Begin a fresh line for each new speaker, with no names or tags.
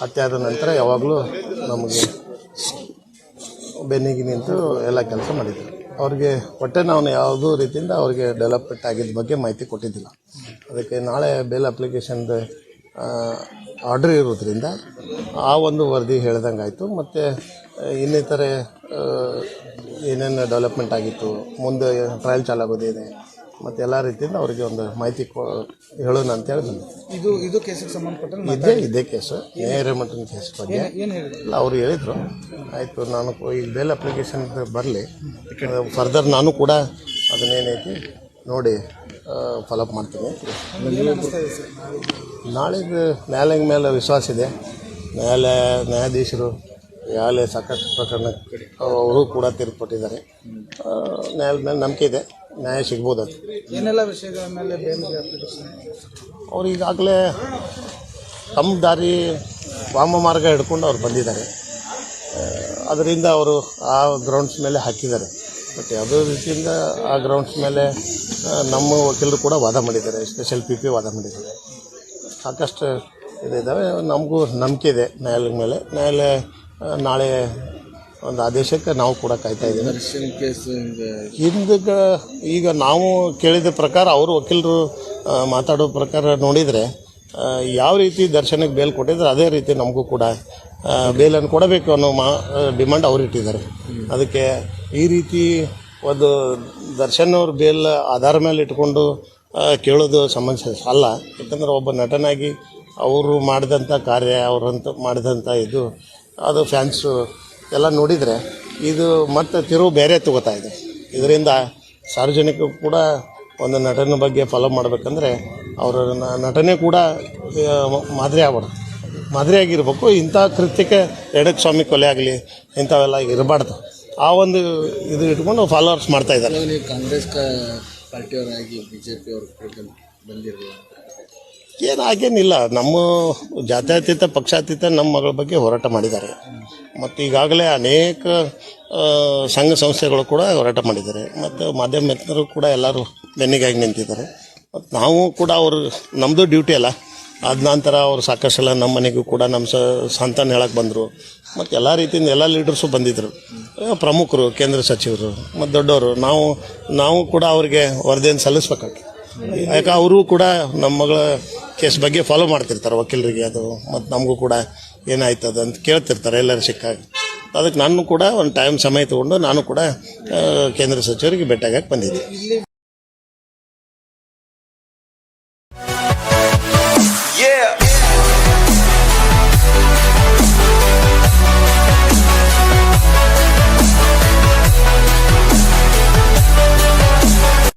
ಹತ್ಯೆ ಆದ ನಂತರ ಯಾವಾಗಲೂ ನಮಗೆ ಬೆನ್ನಿಗೆ ನಿಂತು ಎಲ್ಲ ಕೆಲಸ ಮಾಡಿದ್ರು. ಅವ್ರಿಗೆ ಹೊಟ್ಟೆ ನಾವು ಯಾವುದೂ ರೀತಿಯಿಂದ ಅವ್ರಿಗೆ ಡೆವಲಪ್ಮೆಂಟ್ ಆಗಿದ್ದ ಬಗ್ಗೆ ಮಾಹಿತಿ ಕೊಟ್ಟಿದ್ದಿಲ್ಲ. ಅದಕ್ಕೆ ನಾಳೆ ಬೇಲ್ ಅಪ್ಲಿಕೇಶನ್ದು ಆರ್ಡ್ರ್ ಇರೋದ್ರಿಂದ ಆ ಒಂದು ವರದಿ ಹೇಳ್ದಂಗೆ ಆಯಿತು ಮತ್ತು ಇನ್ನಿತರೆ ಏನೇನು ಡೆವಲಪ್ಮೆಂಟ್ ಆಗಿತ್ತು, ಮುಂದೆ ಟ್ರಯಲ್ ಚಾಲಾಗೋದಿದೆ ಮತ್ತು ಎಲ್ಲ ರೀತಿಯಿಂದ ಅವರಿಗೆ ಒಂದು ಮಾಹಿತಿ ಕೊ ಹೇಳೋಣ ಅಂತೇಳಿ ಬಂದೆ
ಇದು ಇದು ಕೇಸಿಗೆ ಸಂಬಂಧಪಟ್ಟ
ಇದೇ ಇದೇ ಕೇಸು. ನೇರ ಮಟ್ಟನ ಕೇಸ್ ಬಗ್ಗೆ. ಇಲ್ಲ ಅವ್ರು ಹೇಳಿದರು. ಆಯಿತು ನಾನು ಕೊ- ಈಗ ಬೇಲ್ ಅಪ್ಲಿಕೇಶನ್ ಬರಲಿ. ಫರ್ದರ್ ನಾನು ಕೂಡ ಅದನ್ನೇನೈತಿ ನೋಡಿ ಫಾಲೋಅಪ್ ಮಾಡ್ತೀನಿ
ನಾಳೆ
ನ್ಯಾಯಾಲಯ ನ್ಯಾಯಾಲಯದ ಮೇಲೆ ವಿಶ್ವಾಸ ಇದೆ. ನ್ಯಾಯಾಲಯ ನ್ಯಾಯಾಧೀಶರು ನ್ಯಾಯಾಲಯ ಸಾಕಷ್ಟು ಪ್ರಕರಣ ಅವರು ಕೂಡ ತೀರ್ಪು ಕೊಟ್ಟಿದ್ದಾರೆ. ಆ, ನ್ಯಾಯಾಲಯದ ಮೇಲೆ ನಂಬಿಕೆ ಇದೆ. ನ್ಯಾಯ ಸಿಗ್ಬೋದು ಅದು.
ಏನೆಲ್ಲ ವಿಷಯಗಳ ಮೇಲೆ ಬೇಲ್ಗೆ ಅಪ್ಲಿಕೇಶನ್
ಅವ್ರು ಈಗಾಗಲೇ ತಮ್ಮ ದಾರಿ ವಾಮ ಮಾರ್ಗ ಹಿಡ್ಕೊಂಡು ಅವ್ರು ಬಂದಿದ್ದಾರೆ. ಅದರಿಂದ ಅವರು ಆ ಗ್ರೌಂಡ್ಸ್ ಮೇಲೆ ಹಾಕಿದ್ದಾರೆ. ಬಟ್ ಯಾವುದೋ ರೀತಿಯಿಂದ ಆ ಗ್ರೌಂಡ್ಸ್ ಮೇಲೆ ನಮ್ಮ ವಕೀಲರು ಕೂಡ ವಾದ ಮಾಡಿದ್ದಾರೆ. ಸ್ಪೆಷಲ್ ಪಿ ಪಿ ವಾದ ಮಾಡಿದ್ದಾರೆ. ಸಾಕಷ್ಟು ಇದಿದ್ದಾವೆ. ನಮಗೂ ನಂಬಿಕೆ ಇದೆ ನ್ಯಾಯಾಲಯದ ಮೇಲೆ. ನ್ಯಾಯಾಲಯ ನಾಳೆ ಒಂದು ಆದೇಶಕ್ಕೆ ನಾವು ಕೂಡ ಕಾಯ್ತಾ ಇದ್ದೀವಿ.
ಕೇಸ್
ಹಿಂದಕ್ಕೆ ಈಗ ನಾವು ಕೇಳಿದ ಪ್ರಕಾರ ಅವರು ವಕೀಲರು ಮಾತಾಡೋ ಪ್ರಕಾರ ನೋಡಿದರೆ ಯಾವ ರೀತಿ ದರ್ಶನಕ್ಕೆ ಬೇಲ್ ಕೊಟ್ಟಿದ್ರೆ ಅದೇ ರೀತಿ ನಮಗೂ ಕೂಡ ಬೇಲನ್ನು ಕೊಡಬೇಕು ಅನ್ನೋ ಮಾ ಡಿಮಾಂಡ್ ಅವ್ರು ಇಟ್ಟಿದ್ದಾರೆ. ಅದಕ್ಕೆ ಈ ರೀತಿ ಒಂದು ದರ್ಶನ್ ಅವ್ರ ಬೇಲ್ ಆಧಾರ ಮೇಲೆ ಇಟ್ಕೊಂಡು ಕೇಳೋದು ಸಮಸ್ಯೆ ಅಲ್ಲ. ಯಾಕಂದ್ರೆ ಒಬ್ಬ ನಟನಾಗಿ ಅವರು ಮಾಡಿದಂಥ ಕಾರ್ಯ ಅವರಂತ ಮಾಡಿದಂಥ ಇದು ಅದು ಫ್ಯಾನ್ಸು ಎಲ್ಲ ನೋಡಿದರೆ ಇದು ಮತ್ತೆ ತಿರುವು ಬೇರೆ ತಗೋತಾ ಇದೆ. ಇದರಿಂದ ಸಾರ್ವಜನಿಕರು ಕೂಡ ಒಂದು ನಟನ ಬಗ್ಗೆ ಫಾಲೋ ಮಾಡಬೇಕಂದ್ರೆ ಅವರ ನಟನೆ ಕೂಡ ಮಾದರಿ ಆಗ್ಬಾರ್ದು ಮಾದರಿಯಾಗಿರ್ಬೇಕು ಇಂಥ ಕೃತ್ಯಕ್ಕೆ ಎಡಕ್ಕೆ ಸ್ವಾಮಿ ಕೊಲೆ ಆಗಲಿ, ಇಂಥವೆಲ್ಲ ಇರಬಾರ್ದು. ಆ ಒಂದು ಇದು ಇಟ್ಕೊಂಡು ಫಾಲೋವರ್ಸ್ ಮಾಡ್ತಾ ಇದ್ದಾರೆ.
ಕಾಂಗ್ರೆಸ್ ಪಾರ್ಟಿಯವರಾಗಿ ಬಿ ಜೆ ಪಿ ಬಂದಿರಲಿಲ್ಲ
ಏನು ನಮ್ಮ ಜಾತ್ಯತೀತ, ಪಕ್ಷಾತೀತ ನಮ್ಮ ಮಗಳ ಬಗ್ಗೆ ಹೋರಾಟ ಮಾಡಿದ್ದಾರೆ. ಮತ್ತು ಈಗಾಗಲೇ ಅನೇಕ ಸಂಘ ಸಂಸ್ಥೆಗಳು ಕೂಡ ಹೋರಾಟ ಮಾಡಿದ್ದಾರೆ. ಮತ್ತು ಮಾಧ್ಯಮ ಮಿತ್ರರು ಕೂಡ ಎಲ್ಲರೂ ಬೆನ್ನಿಗಾಗಿ ನಿಂತಿದ್ದಾರೆ. ಮತ್ತು ನಾವು ಕೂಡ ಅವರು ನಮ್ಮದು ಡ್ಯೂಟಿ ಅಲ್ಲ. ಅದ ನಂತರ ಅವರು ಸಾಕಷ್ಟೆಲ್ಲ ನಮ್ಮ ಮನೆಗೂ ಕೂಡ ನಮ್ಮ ಸ, ಸಂತಾನ ಹೇಳಕ್ಕೆ ಬಂದರು. ಮತ್ತು ಎಲ್ಲ ರೀತಿಯಿಂದ ಎಲ್ಲ ಲೀಡರ್ಸು ಬಂದಿದ್ದರು ಪ್ರಮುಖರು, ಕೇಂದ್ರ ಸಚಿವರು ಮತ್ತು ದೊಡ್ಡವರು, ನಾವು ನಾವು ಕೂಡ ಅವರಿಗೆ ವರದಿಯನ್ನು ಸಲ್ಲಿಸ್ಬೇಕಾಗ್ತದೆ. ಯಾಕೆ, ಅವರು ಕೂಡ ನಮ್ಮ ಮಗಳ ಕೇಸ್ ಬಗ್ಗೆ ಫಾಲೋ ಮಾಡ್ತಿರ್ತಾರೆ ವಕೀಲರಿಗೆ ಅದು, ಮತ್ತು ನಮಗೂ ಕೂಡ ಏನಾಯ್ತದ ಅಂತ ಕೇಳ್ತಿರ್ತಾರೆ ಎಲ್ಲರೂ ಸಿಕ್ಕಾಗ. ಅದಕ್ಕೆ ನಾನು ಕೂಡ ಒಂದು ಟೈಮ್ ಸಮಯ ತಗೊಂಡು ನಾನು ಕೂಡ ಕೇಂದ್ರ ಸಚಿವರಿಗೆ ಭೇಟಿಯಾಗಕ್ಕೆ ಬಂದಿದ್ದೆ.